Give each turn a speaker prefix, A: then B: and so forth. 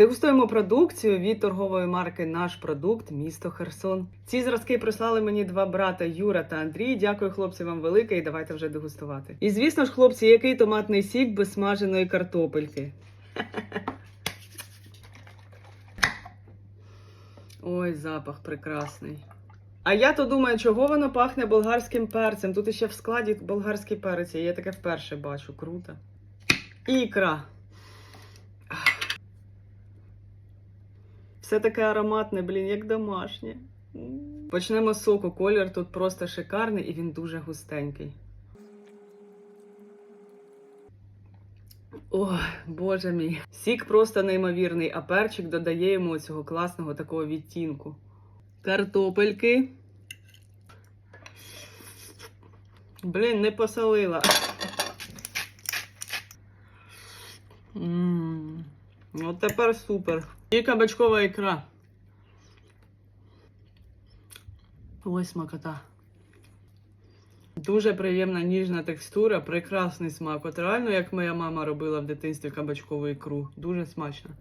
A: Дегустуємо продукцію від торгової марки Наш продукт місто Херсон. Ці зразки прислали мені два брата Юра та Андрій. Дякую, хлопці, вам велике, і давайте вже дегустувати. І звісно ж, хлопці, який томатний сік без смаженої картопельки. Ой, запах прекрасний. А я то думаю, чого воно пахне болгарським перцем. Тут іще в складі болгарський перець. Я таке вперше бачу. Круто. Ікра. Все таке ароматне, блін, як домашнє. Почнемо з соку. Колір тут просто шикарний і він дуже густенький. Ой, боже мій. Сік просто неймовірний, а перчик додає йому цього класного такого відтінку. Картопельки. Блін, не посолила. Ммм. От тепер супер. І кабачкова ікра. Ось смакота. Дуже приємна ніжна текстура, прекрасний смак. От реально, як моя мама робила в дитинстві кабачкову ікру. Дуже смачно.